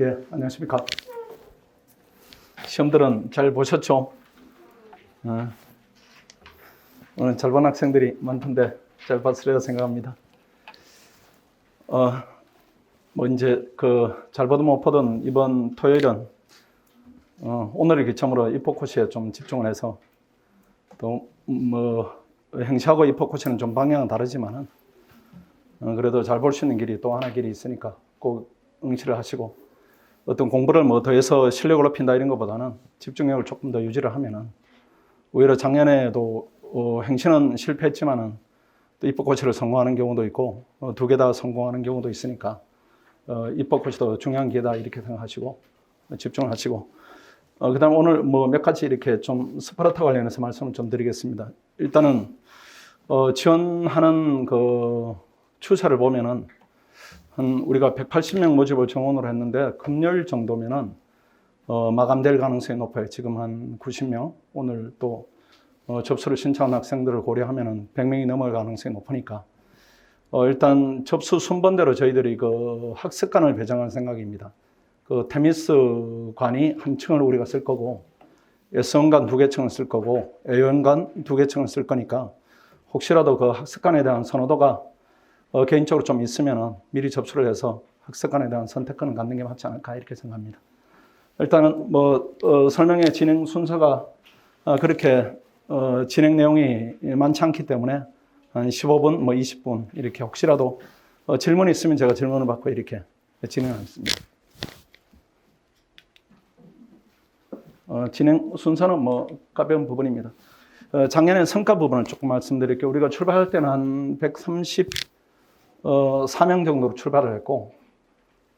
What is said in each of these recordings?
예, 안녕하십니까. 시험들은 잘 보셨죠? 어, 오늘 잘 본 학생들이 많던데 잘 봤으리라 생각합니다. 어, 뭐 이제 그 잘 보든 못 보든 이번 토요일은 어, 오늘을 기점으로 입법 코시에 좀 집중을 해서 또 뭐 행시하고 입법 코시는 좀 방향은 다르지만은 어, 그래도 잘 볼 수 있는 길이 또 하나 길이 있으니까 꼭 응시를 하시고 어떤 공부를 뭐 더해서 실력을 높인다 이런 것보다는 집중력을 조금 더 유지를 하면은 오히려 작년에도 어, 행시는 실패했지만은 또 입법 코치를 성공하는 경우도 있고 어, 두개 다 성공하는 경우도 있으니까 어, 입법 코치도 중요한 기회다 이렇게 생각하시고 어, 집중을 하시고 어, 그다음 오늘 뭐 몇 가지 이렇게 좀 스파르타 관련해서 말씀을 좀 드리겠습니다. 일단은 어, 지원하는 그 추세를 보면은 한 우리가 180명 모집을 정원으로 했는데 금요일 정도면은 어, 마감될 가능성이 높아요. 지금 한 90명 오늘 또 어, 접수를 신청한 학생들을 고려하면은 100명이 넘을 가능성이 높으니까 어, 일단 접수 순번대로 저희들이 그 학습관을 배정할 생각입니다. 그 테미스관이 한 층을 우리가 쓸 거고 S원관 두 개 층을 쓸 거고 A원관 두 개 층을 쓸 거니까 혹시라도 그 학습관에 대한 선호도가 어, 개인적으로 좀 있으면은 미리 접수를 해서 학습관에 대한 선택권을 갖는 게 맞지 않을까 이렇게 생각합니다. 일단은 뭐 어, 설명의 진행 순서가 어, 그렇게 어, 진행 내용이 많지 않기 때문에 한 15분, 뭐 20분 이렇게 혹시라도 어, 질문이 있으면 제가 질문을 받고 이렇게 진행하겠습니다. 어, 진행 순서는 뭐 가벼운 부분입니다. 어, 작년에 성과 부분을 조금 말씀드릴게요. 우리가 출발할 때는 한 134명 어, 정도로 출발을 했고,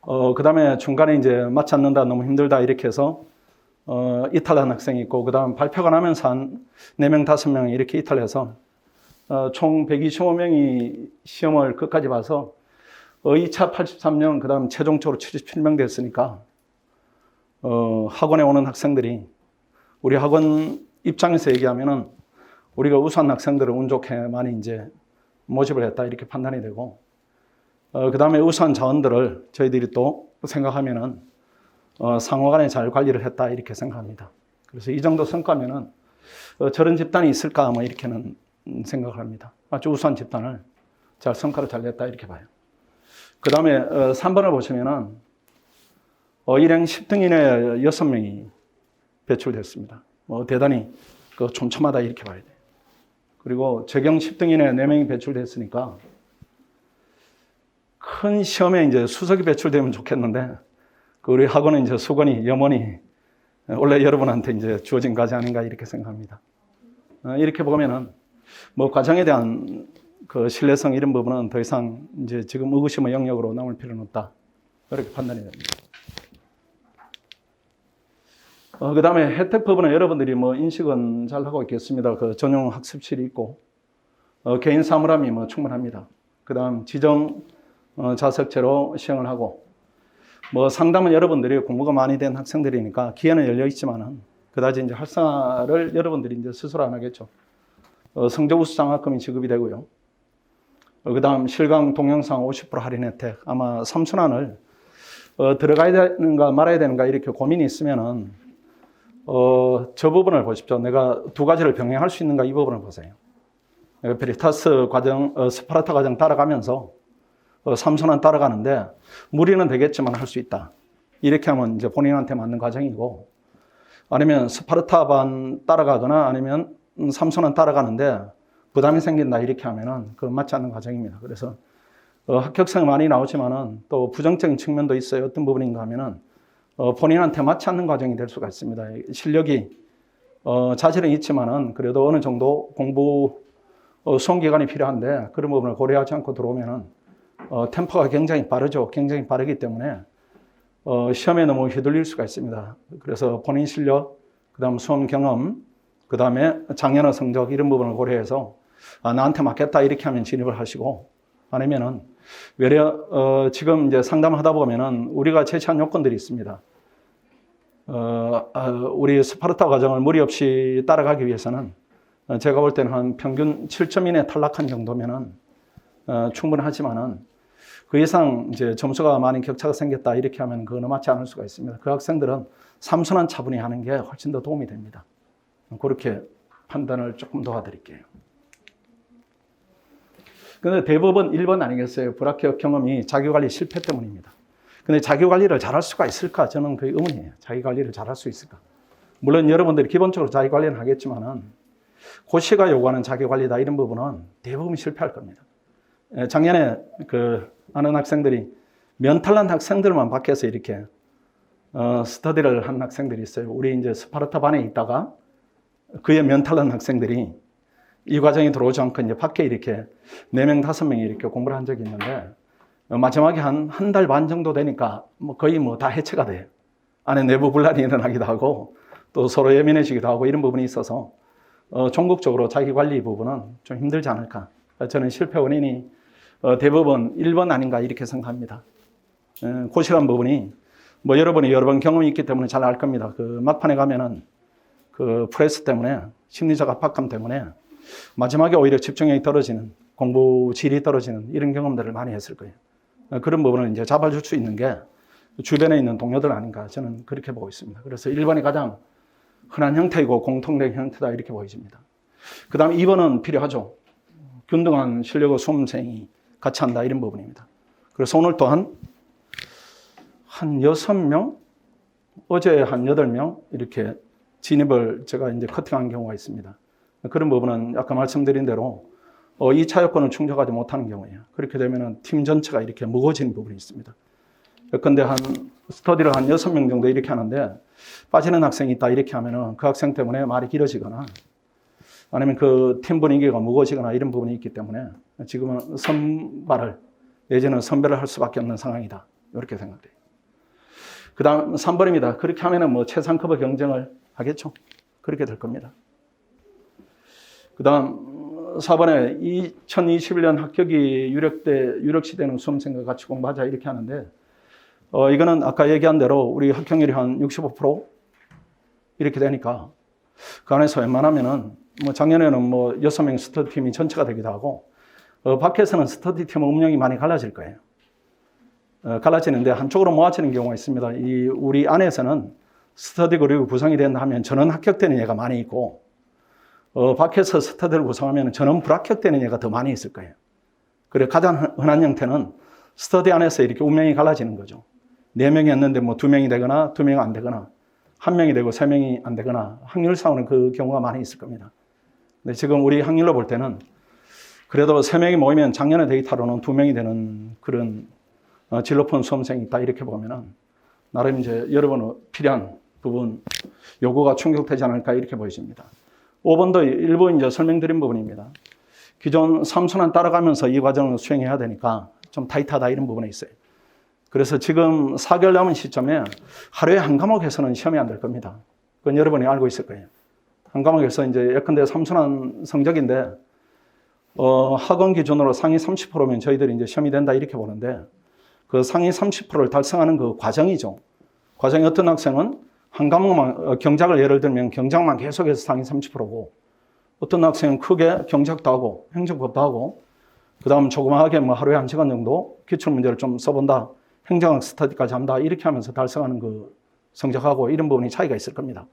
어, 그 다음에 중간에 이제 맞지 않는다, 너무 힘들다, 이렇게 해서, 어, 이탈한 학생이 있고, 그 다음 발표가 나면서 한 4명, 5명 이렇게 이탈해서, 어, 총 125명이 시험을 끝까지 봐서, 어, 2차 83명, 그 다음 최종적으로 77명 됐으니까, 어, 학원에 오는 학생들이 우리 학원 입장에서 얘기하면은 우리가 우수한 학생들을 운 좋게 많이 이제 모집을 했다 이렇게 판단이 되고 어, 그 다음에 우수한 자원들을 저희들이 또 생각하면은 어, 상호간에 잘 관리를 했다 이렇게 생각합니다. 그래서 이 정도 성과면은 어, 저런 집단이 있을까 뭐 이렇게는 생각을 합니다. 아주 우수한 집단을 잘 성과를 잘 냈다 이렇게 봐요. 그 다음에 어, 3번을 보시면은 어, 일행 10등 이내 6명이 배출됐습니다. 뭐 대단히 그 촘촘하다 이렇게 봐야 돼요. 그리고 재경 10등 이내 4명이 배출됐으니까 큰 시험에 이제 수석이 배출되면 좋겠는데 그 우리 학원은 이제 수건이 염원이 원래 여러분한테 이제 주어진 과제 아닌가 이렇게 생각합니다. 어, 이렇게 보면은 뭐 과정에 대한 그 신뢰성 이런 부분은 더 이상 이제 지금 의구심의 영역으로 남을 필요는 없다. 그렇게 판단이 됩니다. 어, 그 다음에 혜택 부분은 여러분들이 뭐 인식은 잘 하고 있겠습니다. 그 전용 학습실이 있고, 어, 개인 사물함이 뭐 충분합니다. 그 다음 지정 어, 자석제로 시행을 하고, 뭐 상담은 여러분들이 공부가 많이 된 학생들이니까 기회는 열려 있지만은, 그다지 이제 활성화를 여러분들이 이제 스스로 안 하겠죠. 어, 성적 우수 장학금이 지급이 되고요. 어, 그 다음 실강 동영상 50% 할인 혜택. 아마 삼순환을 어, 들어가야 되는가 말아야 되는가 이렇게 고민이 있으면은 어, 저 부분을 보십시오. 내가 두 가지를 병행할 수 있는가 이 부분을 보세요. 베리타스 과정, 어, 스파르타 과정 따라가면서 어, 삼선은 따라가는데 무리는 되겠지만 할 수 있다. 이렇게 하면 이제 본인한테 맞는 과정이고 아니면 스파르타 반 따라가거나 아니면 삼선은 따라가는데 부담이 생긴다 이렇게 하면은 그 맞지 않는 과정입니다. 그래서 어, 합격성이 많이 나오지만은 또 부정적인 측면도 있어요. 어떤 부분인가 하면은 어, 본인한테 맞지 않는 과정이 될 수가 있습니다. 실력이 어, 자질은 있지만은 그래도 어느 정도 공부 어, 수험 기간이 필요한데 그런 부분을 고려하지 않고 들어오면은 어, 템포가 굉장히 빠르죠. 굉장히 빠르기 때문에 어, 시험에 너무 휘둘릴 수가 있습니다. 그래서 본인 실력, 그 다음 수험 경험, 그 다음에 작년의 성적 이런 부분을 고려해서 아, 나한테 맞겠다 이렇게 하면 진입을 하시고 아니면은 외려 어, 지금 이제 상담하다 보면은 우리가 제시한 요건들이 있습니다. 어, 어, 우리 스파르타 과정을 무리 없이 따라가기 위해서는 어, 제가 볼 때는 한 평균 7점 이내 탈락한 정도면은 어, 충분하지만은 그 이상 이제 점수가 많이 격차가 생겼다 이렇게 하면 그거는 맞지 않을 수가 있습니다. 그 학생들은 삼순환 차분히 하는 게 훨씬 더 도움이 됩니다. 그렇게 판단을 조금 도와드릴게요. 근데 대부분 1번 아니겠어요? 불합격 경험이 자기관리 실패 때문입니다. 근데 자기관리를 잘할 수가 있을까? 저는 그게 의문이에요. 자기관리를 잘할 수 있을까? 물론 여러분들이 기본적으로 자기관리는 하겠지만은 고시가 요구하는 자기관리다 이런 부분은 대부분 실패할 겁니다. 예, 작년에 그 아는 학생들이 면탈난 학생들만 밖에서 이렇게 어, 스터디를 한 학생들이 있어요. 우리 이제 스파르타 반에 있다가 그의 면탈난 학생들이 이 과정에 들어오지 않고 이제 밖에 이렇게 네명 다섯 명이 이렇게 공부를 한 적이 있는데 어, 마지막에 한 한 달 반 정도 되니까 뭐 거의 뭐 다 해체가 돼요. 안에 내부 분란이 일어나기도 하고 또 서로 예민해지기도 하고 이런 부분이 있어서 어, 전국적으로 자기 관리 부분은 좀 힘들지 않을까. 저는 실패 원인이 어, 대부분 1번 아닌가 이렇게 생각합니다. 에, 고시간 부분이 뭐 여러분이 여러 번 경험이 있기 때문에 잘 알 겁니다. 그 막판에 가면은 그 프레스 때문에 심리적 압박감 때문에 마지막에 오히려 집중력이 떨어지는 공부 질이 떨어지는 이런 경험들을 많이 했을 거예요. 어, 그런 부분을 이제 잡아줄 수 있는 게 주변에 있는 동료들 아닌가 저는 그렇게 보고 있습니다. 그래서 1번이 가장 흔한 형태이고 공통된 형태다 이렇게 보여집니다. 그 다음에 2번은 필요하죠. 균등한 실력의 수험생이 같이 한다 이런 부분입니다. 그래서 오늘 또한 한 6명, 어제 한 8명 이렇게 진입을 제가 이제 커팅한 경우가 있습니다. 그런 부분은 아까 말씀드린 대로 어, 이 차여권을 충족하지 못하는 경우에요. 그렇게 되면 팀 전체가 이렇게 무거워지는 부분이 있습니다. 근데 한 스터디를 한 6명 정도 이렇게 하는데 빠지는 학생이 있다 이렇게 하면은 그 학생 때문에 말이 길어지거나 아니면 그 팀 분위기가 무거워지거나 이런 부분이 있기 때문에 지금은 선발을 내지는 선별을 할 수밖에 없는 상황이다. 이렇게 생각돼요. 그 다음 3번입니다. 그렇게 하면은 뭐 최상급의 경쟁을 하겠죠. 그렇게 될 겁니다. 그 다음 4번에 2021년 합격이 유력대, 유력시되는 수험생과 같이 공부하자 이렇게 하는데 어, 이거는 아까 얘기한 대로 우리 합격률이 한 65% 이렇게 되니까 그 안에서 웬만하면은 뭐 작년에는 뭐 6명 스터디 팀이 전체가 되기도 하고 어, 밖에서는 스터디 팀 운영이 많이 갈라질 거예요. 어, 갈라지는데 한쪽으로 모아지는 경우가 있습니다. 이 우리 안에서는 스터디 그룹이 구성이 된다 하면 전원 합격되는 예가 많이 있고 어, 밖에서 스터디를 구성하면 전원 불합격되는 예가 더 많이 있을 거예요. 그래 가장 흔한 형태는 스터디 안에서 이렇게 운명이 갈라지는 거죠. 네 명이 했는데 뭐 두 명이 되거나 두 명이 안 되거나 한 명이 되고 세 명이 안 되거나 확률상으로는 그 경우가 많이 있을 겁니다. 근데 지금 우리 확률로 볼 때는 그래도 세 명이 모이면 작년의 데이터로는 두 명이 되는 그런 어, 질 높은 수험생이 있다 이렇게 보면은 나름 이제 여러분 필요한 부분 요구가 충족되지 않을까 이렇게 보여집니다. 5번도 일부 이제 설명드린 부분입니다. 기존 삼순환 따라가면서 이 과정을 수행해야 되니까 좀 타이트하다 이런 부분에 있어요. 그래서 지금 4개월 남은 시점에 하루에 한 과목에서는 시험이 안 될 겁니다. 그건 여러분이 알고 있을 거예요. 한 과목에서 이제 예컨대 삼순환 성적인데 어, 학원 기준으로 상위 30%면 저희들이 이제 시험이 된다 이렇게 보는데 그 상위 30%를 달성하는 그 과정이죠. 과정이 어떤 학생은 한 과목만 어, 경작을 예를 들면 경작만 계속해서 상위 30%고 어떤 학생은 크게 경작도 하고 행정법도 하고 그다음 조그마하게 뭐 하루에 한 시간 정도 기출 문제를 좀 써본다. 행정학 스터디까지 한다. 이렇게 하면서 달성하는 그 성적하고 이런 부분이 차이가 있을 겁니다.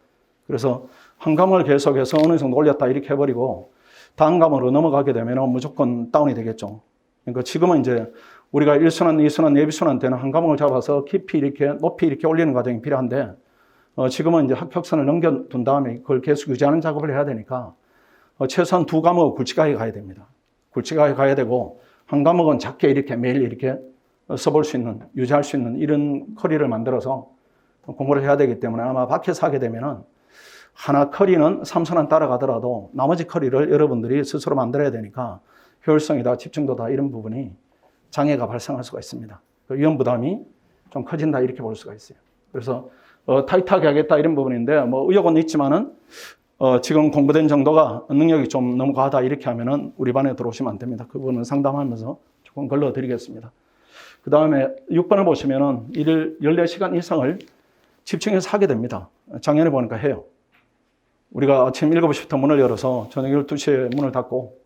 그래서 한 과목을 계속해서 어느 정도 올렸다 이렇게 해버리고 다음 과목으로 넘어가게 되면 무조건 다운이 되겠죠. 그러니까 지금은 이제 우리가 1순환, 2순환, 예비순환 되는 한 과목을 잡아서 깊이 이렇게 높이 이렇게 올리는 과정이 필요한데 어, 지금은 이제 합격선을 넘겨둔 다음에 그걸 계속 유지하는 작업을 해야 되니까 어, 최소한 두 과목 굵직하게 가야 됩니다. 굵직하게 가야 되고 한 과목은 작게 이렇게 매일 이렇게 써볼 수 있는, 유지할 수 있는 이런 커리를 만들어서 공부를 해야 되기 때문에 아마 밖에서 하게 되면은 하나 커리는 삼선안 따라가더라도 나머지 커리를 여러분들이 스스로 만들어야 되니까 효율성이다, 집중도다 이런 부분이 장애가 발생할 수가 있습니다. 그 위험 부담이 좀 커진다 이렇게 볼 수가 있어요. 그래서 어, 타이트하게 하겠다 이런 부분인데 뭐 의욕은 있지만은 어, 지금 공부된 정도가 능력이 좀 너무 과하다 이렇게 하면은 우리 반에 들어오시면 안 됩니다. 그 부분은 상담하면서 조금 걸러드리겠습니다. 그 다음에 6번을 보시면은 일일 14시간 이상을 집중해서 하게 됩니다. 작년에 보니까 해요. 우리가 아침 7시부터 문을 열어서 저녁 12시에 문을 닫고,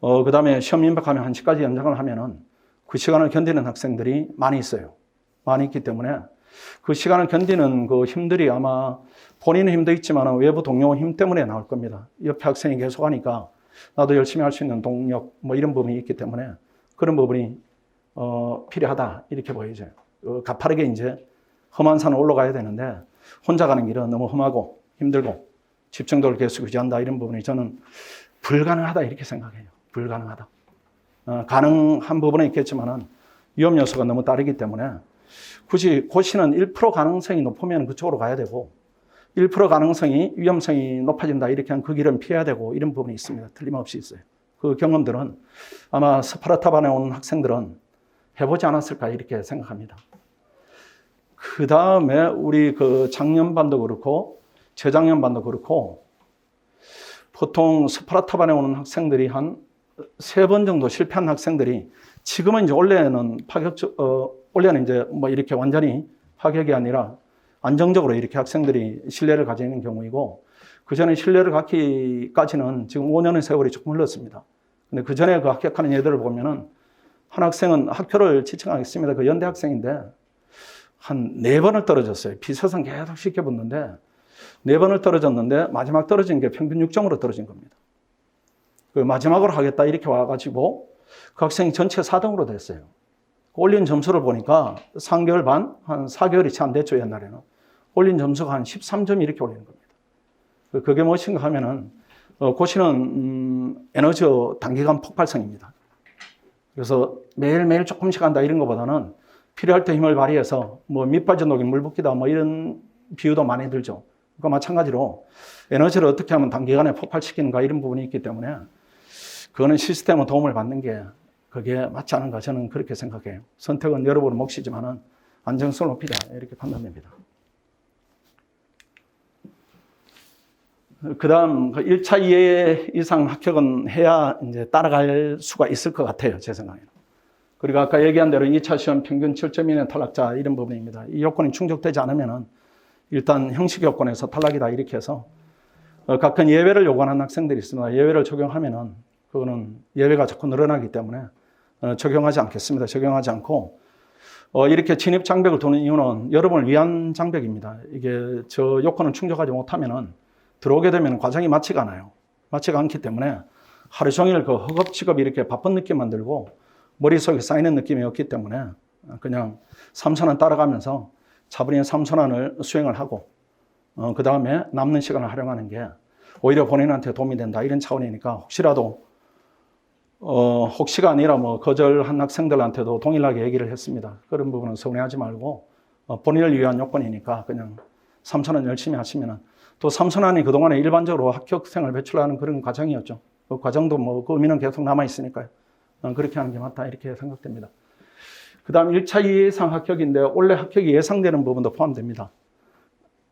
어, 그 다음에 시험 임박하면 1시까지 연장을 하면은 그 시간을 견디는 학생들이 많이 있어요. 많이 있기 때문에 그 시간을 견디는 그 힘들이 아마 본인은 힘도 있지만 외부 동료 힘 때문에 나올 겁니다. 옆에 학생이 계속 하니까 나도 열심히 할 수 있는 동력 뭐 이런 부분이 있기 때문에 그런 부분이 어, 필요하다 이렇게 보여져요. 어, 가파르게 이제 험한 산을 올라가야 되는데 혼자 가는 길은 너무 험하고 힘들고 집중도를 계속 유지한다 이런 부분이 저는 불가능하다 이렇게 생각해요. 불가능하다. 어, 가능한 부분은 있겠지만은 위험 요소가 너무 다르기 때문에 굳이 고시는 1% 가능성이 높으면 그쪽으로 가야 되고 1% 가능성이 위험성이 높아진다 이렇게 하면 그 길은 피해야 되고 이런 부분이 있습니다. 틀림없이 있어요. 그 경험들은 아마 스파르타반에 온 학생들은 해보지 않았을까 이렇게 생각합니다. 그 다음에 우리 그 작년반도 그렇고 재작년 반도 그렇고 보통 스파르타반에 오는 학생들이 한 세 번 정도 실패한 학생들이 지금은 이제 원래는 파격, 어, 원래는 이제 뭐 이렇게 완전히 파격이 아니라 안정적으로 이렇게 학생들이 신뢰를 가지는 경우이고 그 전에 신뢰를 갖기까지는 지금 5년의 세월이 조금 흘렀습니다. 근데 그 전에 그 합격하는 애들을 보면은 한 학생은 학교를 지칭하겠습니다. 그 연대 학생인데 한 네 번을 떨어졌어요. 비서성 계속 시켜붙는데 네 번을 떨어졌는데 마지막 떨어진 게 평균 6점으로 떨어진 겁니다. 그 마지막으로 하겠다 이렇게 와가지고 그 학생이 전체 4등으로 됐어요. 올린 점수를 보니까 3개월 반, 한 4개월이 채 안 됐죠, 옛날에는. 올린 점수가 한 13점 이렇게 올리는 겁니다. 그- 그게 무엇인가 하면은, 어, 고시는, 음, 에너지 단기간 폭발성입니다. 그래서 매일매일 조금씩 한다 이런 것보다는 필요할 때 힘을 발휘해서 뭐 밑빠져 녹인 물 붓기다 뭐 이런 비유도 많이 들죠. 그러니까 마찬가지로 에너지를 어떻게 하면 단기간에 폭발시키는가 이런 부분이 있기 때문에 그거는 시스템의 도움을 받는 게 그게 맞지 않은가 저는 그렇게 생각해요. 선택은 여러분의 몫이지만은 안정성을 높이자 이렇게 판단됩니다. 그 다음 1차 이해 이상 합격은 해야 이제 따라갈 수가 있을 것 같아요. 제 생각에는. 그리고 아까 얘기한 대로 2차 시험 평균 7점 이내 탈락자 이런 부분입니다. 이 요건이 충족되지 않으면은 일단 형식 요건에서 탈락이다 이렇게 해서 어, 각각 예외를 요구하는 학생들이 있습니다. 예외를 적용하면은 그거는 예외가 자꾸 늘어나기 때문에 어, 적용하지 않겠습니다. 적용하지 않고 어, 이렇게 진입 장벽을 두는 이유는 여러분을 위한 장벽입니다. 이게 저 요건을 충족하지 못하면은 들어오게 되면 과정이 맞지가 않아요. 맞지가 않기 때문에 하루 종일 그 허겁지겁 이렇게 바쁜 느낌만 들고 머릿속에 쌓이는 느낌이 없기 때문에 그냥 삼선안 따라가면서 차분히 삼선안을 수행을 하고 어, 그 다음에 남는 시간을 활용하는 게 오히려 본인한테 도움이 된다 이런 차원이니까 혹시라도 어, 혹시가 아니라 뭐 거절한 학생들한테도 동일하게 얘기를 했습니다. 그런 부분은 서운해하지 말고 어, 본인을 위한 요건이니까 그냥 삼선안 열심히 하시면은 또 삼선안이 그동안에 일반적으로 합격생을 배출하는 그런 과정이었죠. 그 과정도 뭐 그 의미는 계속 남아 있으니까요. 어, 그렇게 하는 게 맞다 이렇게 생각됩니다. 그 다음 1차 예상 합격인데 원래 합격이 예상되는 부분도 포함됩니다.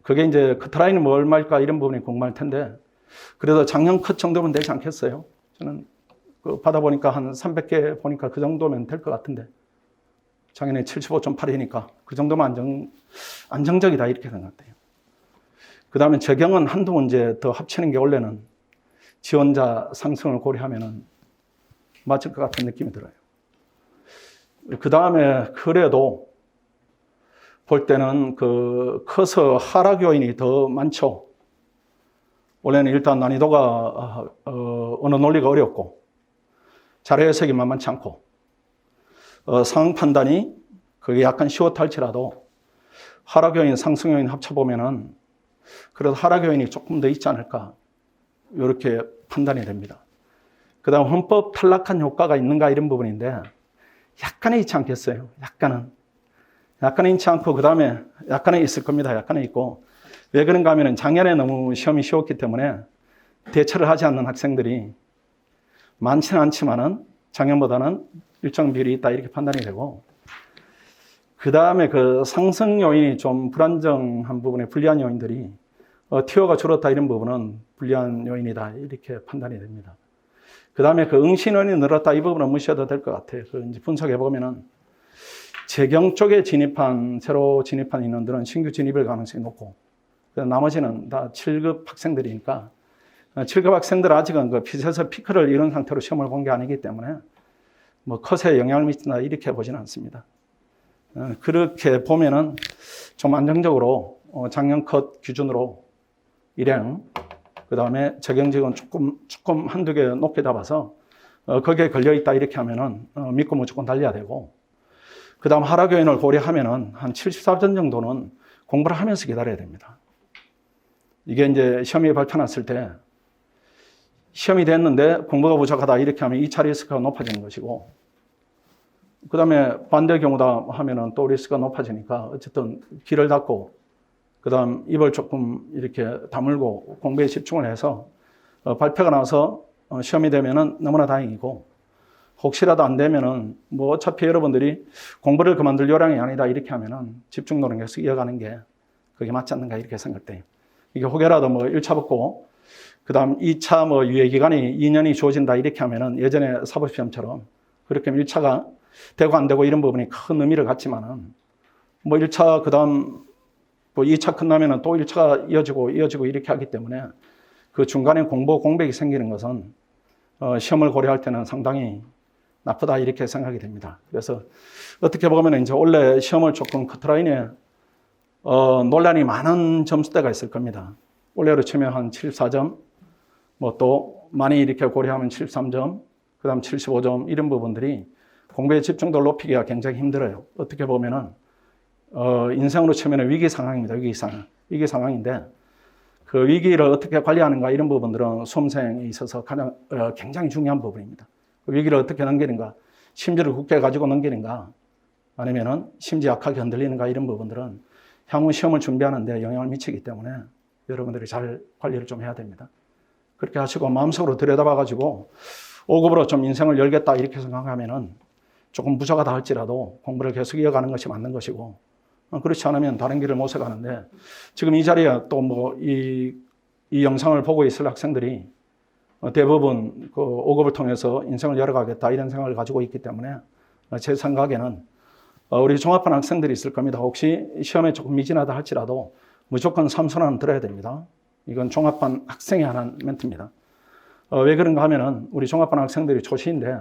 그게 이제 커트라인이 뭐 얼마일까 이런 부분이 궁금할 텐데 그래도 작년 컷 정도면 되지 않겠어요? 저는 그 받아보니까 한 300개 보니까 그 정도면 될 것 같은데 작년에 75.8이니까 그 정도면 안정, 안정적이다 이렇게 생각돼요. 그 다음에 적용은 한두 문제 더 합치는 게 원래는 지원자 상승을 고려하면은 맞을 것 같은 느낌이 들어요. 그 다음에 그래도 볼 때는 그 커서 하락 요인이 더 많죠. 원래는 일단 난이도가 어, 어, 언어 논리가 어렵고 자료 해석이 만만치 않고 어, 상황 판단이 그게 약간 쉬웠다 할지라도 하락 요인, 상승 요인 합쳐 보면은 그래도 하락 요인이 조금 더 있지 않을까 이렇게 판단이 됩니다. 그 다음 헌법 탈락한 효과가 있는가 이런 부분인데 약간은 있지 않겠어요. 약간은. 약간은 있지 않고 그 다음에 약간은 있을 겁니다. 약간은 있고 왜 그런가 하면은 작년에 너무 시험이 쉬웠기 때문에 대처를 하지 않는 학생들이 많지는 않지만은 작년보다는 일정 비율이 있다 이렇게 판단이 되고 그 다음에 그 상승 요인이 좀 불안정한 부분에 불리한 요인들이 어, 티어가 줄었다 이런 부분은 불리한 요인이다 이렇게 판단이 됩니다. 그 다음에 그 응신원이 늘었다 이 부분은 무시해도 될 것 같아요. 그 이제 분석해 보면은 재경 쪽에 진입한 새로 진입한 인원들은 신규 진입일 가능성이 높고 그 나머지는 다 7급 학생들이니까 어, 7급 학생들 아직은 그 핏에서 피크를 이룬 상태로 시험을 본 게 아니기 때문에 뭐 컷에 영향을 미친다 이렇게 보지는 않습니다. 어, 그렇게 보면은 좀 안정적으로 어, 작년 컷 기준으로 일행 그 다음에 적용직은 조금 조금 한두 개 높게 잡아서 어, 거기에 걸려 있다 이렇게 하면은 어, 믿고 무조건 달려야 되고 그 다음 하락 요인을 고려하면은 한 74점 정도는 공부를 하면서 기다려야 됩니다. 이게 이제 시험이 발표 났을 때 시험이 됐는데 공부가 부족하다 이렇게 하면 2차 리스크가 높아지는 것이고 그 다음에 반대 경우다 하면은 또 리스크가 높아지니까 어쨌든 귀를 닫고 그 다음 입을 조금 이렇게 다물고 공부에 집중을 해서 어, 발표가 나서 어, 시험이 되면은 너무나 다행이고 혹시라도 안 되면은 뭐 어차피 여러분들이 공부를 그만둘 요량이 아니다 이렇게 하면은 집중 노력 계속 이어가는 게 그게 맞지 않는가 이렇게 생각돼요. 이게 혹여라도 뭐 1차 붙고 그 다음 2차 뭐 유예 기간이 2년이 주어진다 이렇게 하면은 예전에 사법 시험처럼 그렇게 1차가 되고 안 되고 이런 부분이 큰 의미를 갖지만은 뭐 1차 그 다음 뭐 2차 끝나면은 또 1차가 이어지고 이어지고 이렇게 하기 때문에 그 중간에 공부 공백이 생기는 것은 어, 시험을 고려할 때는 상당히 나쁘다 이렇게 생각이 됩니다. 그래서 어떻게 보면 이제 원래 시험을 조금 커트라인에 어, 논란이 많은 점수대가 있을 겁니다. 원래로 치면 한 74점, 뭐 또 많이 이렇게 고려하면 73점, 그 다음 75점 이런 부분들이 공부의 집중도를 높이기가 굉장히 힘들어요. 어떻게 보면은 어, 인생으로 치면 위기 상황입니다. 위기 상황. 위기 상황인데 그 위기를 어떻게 관리하는가 이런 부분들은 수험생에 있어서 가장 어, 굉장히 중요한 부분입니다. 그 위기를 어떻게 넘기는가, 심지를 굳게 가지고 넘기는가, 아니면은 심지 약하게 흔들리는가 이런 부분들은 향후 시험을 준비하는데 영향을 미치기 때문에 여러분들이 잘 관리를 좀 해야 됩니다. 그렇게 하시고 마음속으로 들여다봐가지고 5급으로 좀 인생을 열겠다 이렇게 생각하면은 조금 부족하다 할지라도 공부를 계속 이어가는 것이 맞는 것이고 어, 그렇지 않으면 다른 길을 모색하는데 지금 이 자리에 또 뭐 이 이 영상을 보고 있을 학생들이 어, 대부분 그 5급을 통해서 인생을 열어가겠다 이런 생각을 가지고 있기 때문에 어, 제 생각에는 어, 우리 종합반 학생들이 있을 겁니다. 혹시 시험에 조금 미진하다 할지라도 무조건 삼선은 들어야 됩니다. 이건 종합반 학생이 하는 멘트입니다. 어, 왜 그런가 하면은 우리 종합반 학생들이 초시인데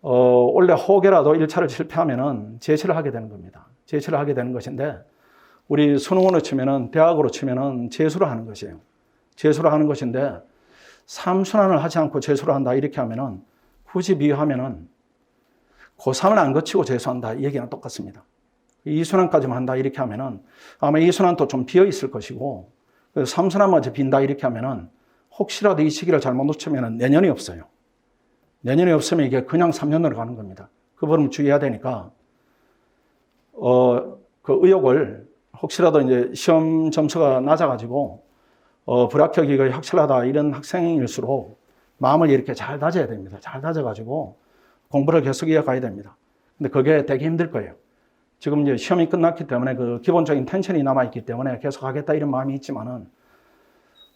어, 원래 혹여라도 1차를 실패하면은 재시를 하게 되는 겁니다. 재시를 하게 되는 것인데 우리 수능으로 치면은 대학으로 치면은 재수를 하는 것이에요. 재수를 하는 것인데 삼순환을 하지 않고 재수를 한다 이렇게 하면은 굳이 비유하면은 고3을 안 거치고 재수한다 이 얘기는 똑같습니다. 이순환까지만 한다 이렇게 하면은 아마 이순환도 좀 비어 있을 것이고 그 삼순환마저 빈다 이렇게 하면은 혹시라도 이 시기를 잘못 놓치면은 내년이 없어요. 내년이 없으면 이게 그냥 3년으로 가는 겁니다. 그 부분 주의해야 되니까 어, 그 의욕을 혹시라도 이제 시험 점수가 낮아가지고 어, 불합격이 확실하다 이런 학생일수록 마음을 이렇게 잘 다져야 됩니다. 잘 다져가지고 공부를 계속 이어가야 됩니다. 근데 그게 되게 힘들 거예요. 지금 이제 시험이 끝났기 때문에 그 기본적인 텐션이 남아있기 때문에 계속 하겠다 이런 마음이 있지만은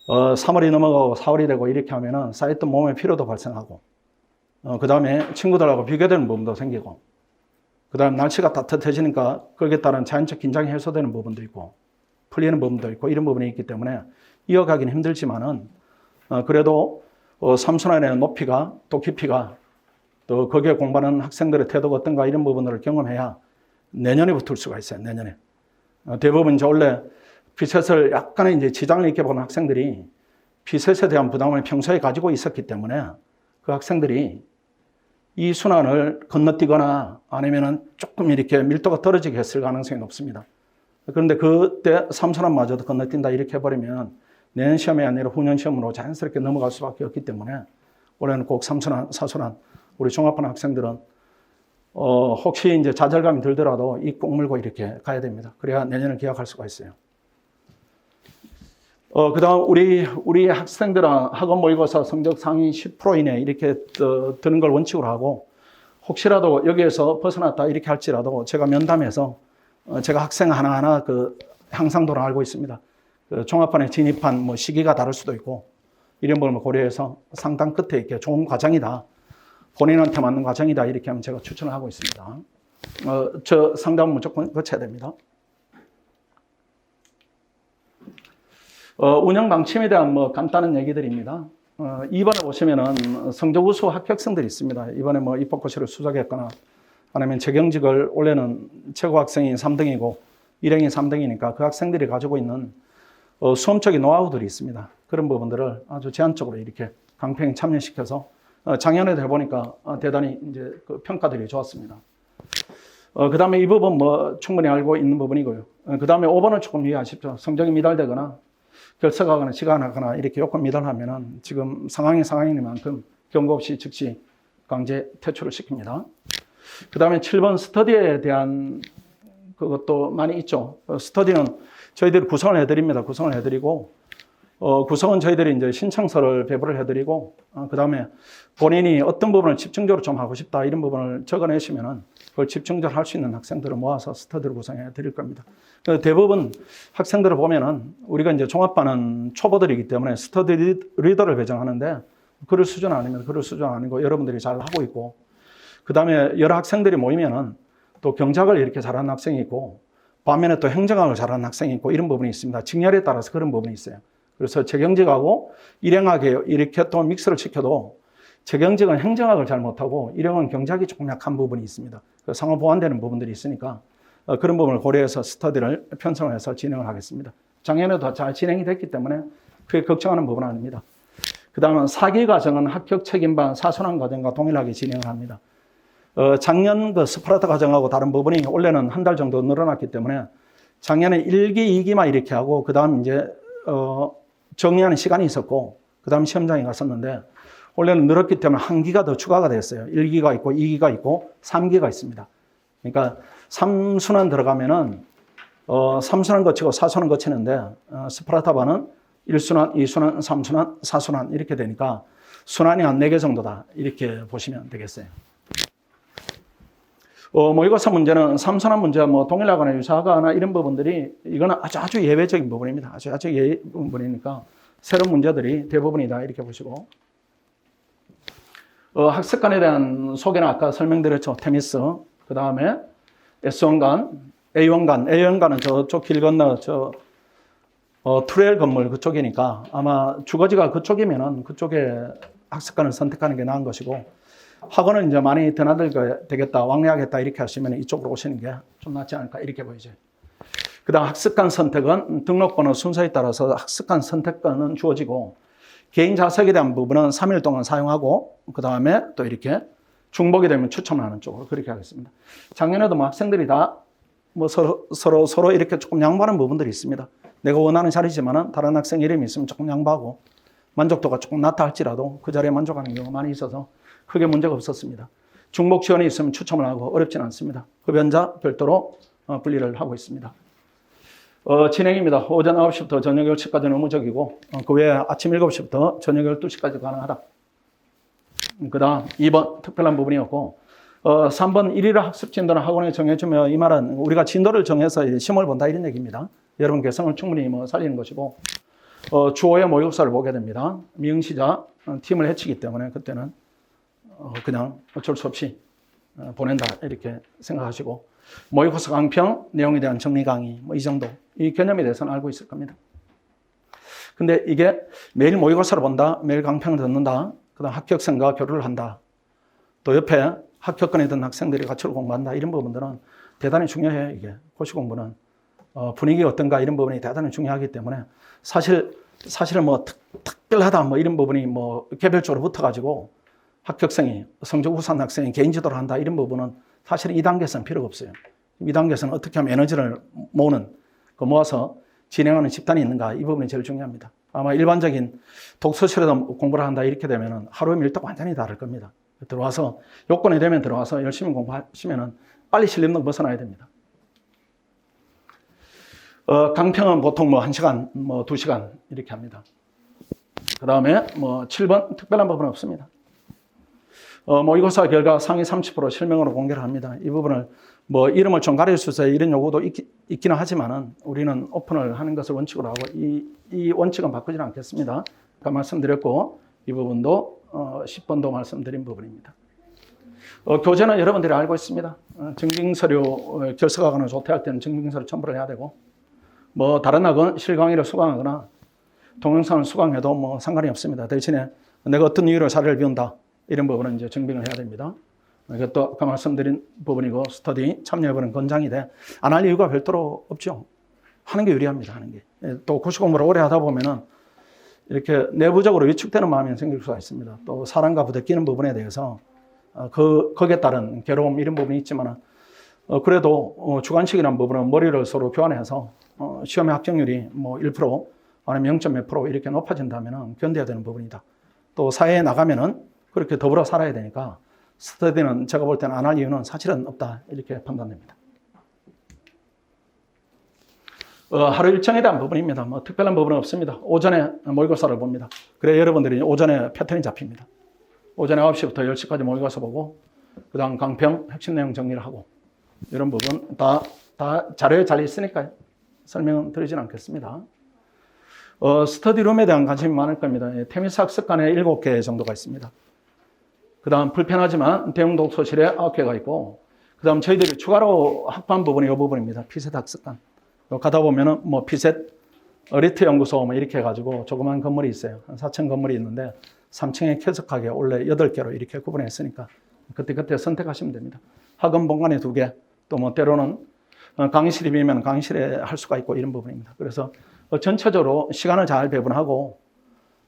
어, 3월이 넘어가고 4월이 되고 이렇게 하면은 쌓였던 몸의 피로도 발생하고 어, 그 다음에 친구들하고 비교되는 부분도 생기고 그 다음 날씨가 따뜻해지니까 거기에 따른 자연적 긴장이 해소되는 부분도 있고 풀리는 부분도 있고 이런 부분이 있기 때문에 이어가기는 힘들지만은 어, 그래도 어, 삼순환의 높이가 또 깊이가 또 거기에 공부하는 학생들의 태도가 어떤가 이런 부분들을 경험해야 내년에 붙을 수가 있어요. 내년에 어, 대부분 이제 원래 피셋을 약간의 이제 지장을 있게 보는 학생들이 피셋에 대한 부담을 평소에 가지고 있었기 때문에 그 학생들이 이 순환을 건너뛰거나 아니면은 조금 이렇게 밀도가 떨어지게 했을 가능성이 높습니다. 그런데 그때 삼순환마저도 건너뛴다 이렇게 해버리면 내년 시험이 아니라 후년 시험으로 자연스럽게 넘어갈 수밖에 없기 때문에 올해는 꼭 삼순환, 사순환 우리 종합반 학생들은 어, 혹시 이제 좌절감이 들더라도 이 꼭 물고 이렇게 가야 됩니다. 그래야 내년을 기약할 수가 있어요. 어, 그 다음, 우리, 우리 학생들은 학원 모의고사 성적 상위 10% 이내 이렇게 어, 드는 걸 원칙으로 하고, 혹시라도 여기에서 벗어났다 이렇게 할지라도 제가 면담해서 어, 제가 학생 하나하나 그 향상도를 알고 있습니다. 그 종합반에 진입한 뭐 시기가 다를 수도 있고, 이런 부분을 고려해서 상당 끝에 이렇게 좋은 과정이다. 본인한테 맞는 과정이다. 이렇게 하면 제가 추천을 하고 있습니다. 어, 저 상담은 무조건 거쳐야 됩니다. 어, 운영 방침에 대한 뭐 간단한 얘기들입니다. 어, 2번에 보시면은 성적 우수 합격생들이 있습니다. 이번에 뭐 입학고시를 수석했거나 아니면 재경직을 올해는 최고 학생이 3등이고 일행이 3등이니까 그 학생들이 가지고 있는 어, 수험적인 노하우들이 있습니다. 그런 부분들을 아주 제한적으로 이렇게 강평에 참여시켜서 어, 작년에도 해보니까 어, 대단히 이제 그 평가들이 좋았습니다. 어, 그 다음에 이 부분 뭐 충분히 알고 있는 부분이고요. 어, 그 다음에 5번은 조금 이해하십시오. 성적이 미달되거나 결석하거나 시간하거나 이렇게 요건 미달하면은 지금 상황이 상황이니만큼 경고 없이 즉시 강제 퇴출을 시킵니다. 그 다음에 7번 스터디에 대한 그것도 많이 있죠. 어, 스터디는 저희들이 구성을 해드립니다. 구성을 해드리고, 어, 구성은 저희들이 이제 신청서를 배부를 해드리고, 어, 그 다음에 본인이 어떤 부분을 집중적으로 좀 하고 싶다 이런 부분을 적어내시면은 그걸 집중적으로 할 수 있는 학생들을 모아서 스터디를 구성해 드릴 겁니다. 그 대부분 학생들을 보면은 우리가 이제 종합반은 초보들이기 때문에 스터디 리- 리더를 배정하는데 그럴 수준 아니면 그럴 수준 아니고 여러분들이 잘 하고 있고 그 다음에 여러 학생들이 모이면은 또 경작을 이렇게 잘하는 학생이 있고 반면에 또 행정학을 잘하는 학생이 있고 이런 부분이 있습니다. 직렬에 따라서 그런 부분이 있어요. 그래서 재경직하고 일행학에 이렇게 또 믹스를 시켜도 재경직은 행정학을 잘 못하고 일행은 경작이 조금 약한 부분이 있습니다. 그 상호 보완되는 부분들이 있으니까 어, 그런 부분을 고려해서 스터디를 편성을 해서 진행을 하겠습니다. 작년에도 잘 진행이 됐기 때문에 크게 걱정하는 부분은 아닙니다. 그 다음은 사기 과정은 합격 책임반 사순환 과정과 동일하게 진행을 합니다. 어, 작년 그 스파르타 과정하고 다른 부분이 올해는 한 달 정도 늘어났기 때문에 작년에 1기, 2기만 이렇게 하고 그 다음 이제 어, 정리하는 시간이 있었고 그 다음 시험장에 갔었는데 올해는 늘었기 때문에 한 기가 더 추가가 됐어요. 1기가 있고 2기가 있고 3기가 있습니다. 그러니까 3순환 들어가면은 어, 3순환 거치고 4순환 거치는데 어, 스파르타반은 1순환, 2순환, 3순환, 4순환 이렇게 되니까 순환이 한 4개 정도다 이렇게 보시면 되겠어요. 어, 모의고사 문제는 삼순환 문제와 뭐 동일하거나 유사하거나 이런 부분들이 이거는 아주 아주 예외적인 부분입니다. 아주 아주 예외 부분이니까 새로운 문제들이 대부분이다 이렇게 보시고 어, 학습관에 대한 소개는 아까 설명드렸죠. 테미스 그 다음에 S1관, A1관, A1관은 저쪽 길 건너 저 어, 투레일 건물 그쪽이니까 아마 주거지가 그쪽이면은 그쪽에 학습관을 선택하는 게 나은 것이고 학원은 이제 많이 드나들게 되겠다, 왕래하겠다 이렇게 하시면 이쪽으로 오시는 게 좀 낫지 않을까 이렇게 보이죠. 그 다음 학습관 선택은 등록번호 순서에 따라서 학습관 선택권은 주어지고 개인 자석에 대한 부분은 3일 동안 사용하고 그 다음에 또 이렇게 중복이 되면 추첨을 하는 쪽으로 그렇게 하겠습니다. 작년에도 뭐 학생들이 다 뭐 서로, 서로, 서로 이렇게 조금 양보하는 부분들이 있습니다. 내가 원하는 자리지만은 다른 학생 이름이 있으면 조금 양보하고 만족도가 조금 낮다 할지라도 그 자리에 만족하는 경우가 많이 있어서 크게 문제가 없었습니다. 중복 지원이 있으면 추첨을 하고 어렵지는 않습니다. 흡연자 별도로 어, 분리를 하고 있습니다. 어, 진행입니다. 오전 9시부터 저녁 10시까지는 의무적이고 어, 그 외에 아침 7시부터 저녁 12시까지 가능하다. 그 다음 2번 특별한 부분이었고 어, 3번 1일 학습 진도는 학원에 정해주며 이 말은 우리가 진도를 정해서 시험을 본다 이런 얘기입니다. 여러분 개성을 충분히 뭐 살리는 것이고 어, 주호의 모의고사를 보게 됩니다. 미응시자 어, 팀을 해치기 때문에 그때는 어, 그냥 어쩔 수 없이 어, 보낸다 이렇게 생각하시고 모의고사 강평 내용에 대한 정리 강의 뭐 이 정도 이 개념에 대해서는 알고 있을 겁니다. 근데 이게 매일 모의고사를 본다, 매일 강평을 듣는다, 그다음 합격생과 교류를 한다, 또 옆에 합격권에 든 학생들이 가치를 공부한다 이런 부분들은 대단히 중요해요. 이게 고시 공부는 어, 분위기 어떤가 이런 부분이 대단히 중요하기 때문에 사실 사실은 뭐 특, 특별하다 뭐 이런 부분이 뭐 개별적으로 붙어가지고 합격생이 성적 우수한 학생이 개인 지도를 한다 이런 부분은 사실 이 단계에서는 필요가 없어요. 이 단계에서는 어떻게 하면 에너지를 모으는 그 모아서 진행하는 집단이 있는가 이 부분이 제일 중요합니다. 아마 일반적인 독서실에서 공부를 한다 이렇게 되면은 하루의 밀도가 완전히 다를 겁니다. 들어와서 요건이 되면 들어와서 열심히 공부하시면은 빨리 실림동 벗어나야 됩니다. 어, 강평은 보통 뭐 1시간, 뭐 2시간 이렇게 합니다. 그 다음에 뭐 7번 특별한 부분은 없습니다. 어, 모의고사 결과 상위 30% 실명으로 공개를 합니다. 이 부분을 뭐 이름을 좀 가려주세요 이런 요구도 있기, 있기는 하지만은 우리는 오픈을 하는 것을 원칙으로 하고 이, 이 원칙은 바꾸지는 않겠습니다. 아까 말씀드렸고 이 부분도 어, 10번도 말씀드린 부분입니다. 어, 교재는 여러분들이 알고 있습니다. 어, 증빙서류 어, 결석하거나 조퇴할 때는 증빙서류 첨부를 해야 되고 뭐 다른 학은 실강의를 수강하거나 동영상을 수강해도 뭐 상관이 없습니다. 대신에 내가 어떤 이유로 자리를 비운다 이런 부분은 이제 증빙을 해야 됩니다. 이것도 아까 말씀드린 부분이고 스터디 참여해보는 권장이 돼. 안 할 이유가 별도로 없죠. 하는 게 유리합니다. 하는 게. 예, 또 고시 공부를 오래 하다 보면은 이렇게 내부적으로 위축되는 마음이 생길 수가 있습니다. 또 사람과 부대끼는 부분에 대해서 어, 그 거기에 따른 괴로움 이런 부분이 있지만은 어, 그래도 어, 주관식이라는 부분은 머리를 서로 교환해서 어, 시험의 합격률이 뭐 1% 아니면 0. 몇 프로 이렇게 높아진다면은 견뎌야 되는 부분이다. 또 사회에 나가면은 그렇게 더불어 살아야 되니까 스터디는 제가 볼 때는 안 할 이유는 사실은 없다 이렇게 판단됩니다. 어, 하루 일정에 대한 부분입니다. 뭐 특별한 부분은 없습니다. 오전에 모의고사를 봅니다. 그래 여러분들이 오전에 패턴이 잡힙니다. 오전에 9시부터 10시까지 모의고사 보고 그 다음 강평 핵심 내용 정리를 하고 이런 부분 다, 다 자료에 잘 있으니까요. 설명은 드리진 않겠습니다. 어, 스터디룸에 대한 관심이 많을 겁니다. 예, 테미스 학습관에 7개 정도가 있습니다. 그 다음 불편하지만 대형 독서실에 9개가 있고 그 다음 저희들이 추가로 확보한 부분이 이 부분입니다. 피셋 학습관. 요 가다 보면은 뭐 피셋 어리트 연구소 뭐 이렇게 해가지고 조그만 건물이 있어요. 한 4층 건물이 있는데 3층에 쾌적하게 원래 8개로 이렇게 구분했으니까 그때그때 선택하시면 됩니다. 학원 본관에 2개, 또 뭐 때로는 어, 강의실이 비면 강의실에 할 수가 있고 이런 부분입니다. 그래서 어, 전체적으로 시간을 잘 배분하고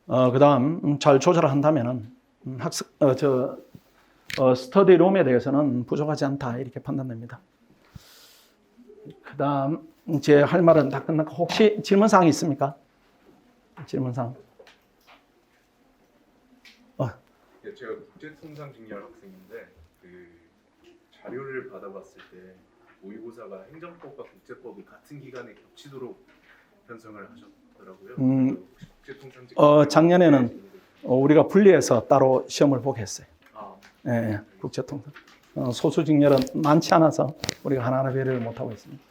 어, 그다음 잘 조절한다면은 음, 학습 어, 저 어, 스터디 룸에 대해서는 부족하지 않다 이렇게 판단됩니다. 그다음 제 할 말은 다 끝났고 혹시 질문 사항이 있습니까? 질문 사항. 예, 제가 국제통상 중요한 학생인데 그 자료를 받아봤을 때 모의고사가 행정법과 국제법이 같은 기간에 겹치도록 편성을 하셨더라고요. 음, 국제통상 어, 작년에는 어, 우리가 분리해서 따로 시험을 보게 했어요. 아, 예, 예, 국제통상. 어, 소수 직렬은 많지 않아서 우리가 하나하나 배려를 못하고 있습니다.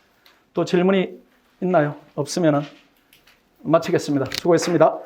또 질문이 있나요? 없으면은 마치겠습니다. 수고했습니다.